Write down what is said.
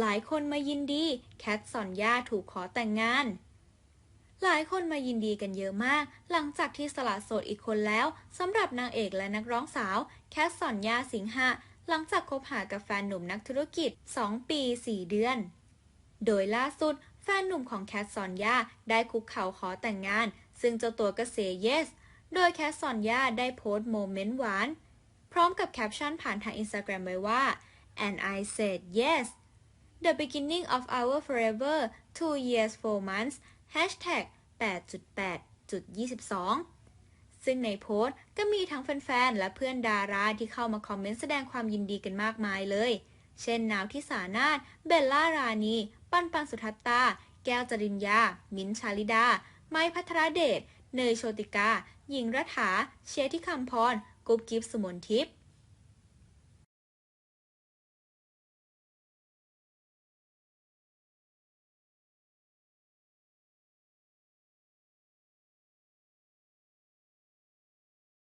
หลายคนมายินดี แคทสอนยาถูกขอแต่งงาน หลายคนมายินดีกันเยอะมาก หลังจากที่สละโสดอีกคนแล้วสำหรับนางเอกและนักร้องสาว แคทสอนยาสิงหะหลังจากคบหากับแฟนหนุ่มนักธุรกิจ 2 ปี 4 เดือน โดยล่าสุด แฟนหนุ่มของแคทซอนยาได้คุกเข่าขอแต่งงาน ซึ่งเจ้าตัวก็เซเยส โดยแคทซอนยาได้โพสต์โมเมนต์หวาน พร้อมกับแคปชั่นผ่านทางอินสตาแกรมไว้ว่า and I said yes the beginning of our forever two years four months hashtag 8.8.22 ซึ่งในโพสต์ก็มีทั้งแฟนๆ และเพื่อนดาราที่เข้ามาคอมเมนต์แสดงความยินดีกันมากมายเลย เช่นนาวที่สานาถเบลล่ารานี ปันปันสุทัตตา แก้วจริญญา มิ้นชาลิดา ไม้พัทรเดช เนยโชติกา หญิงรัฐา เชียร์ที่คำพร กุ๊บกิ๊บสุมนทิพย์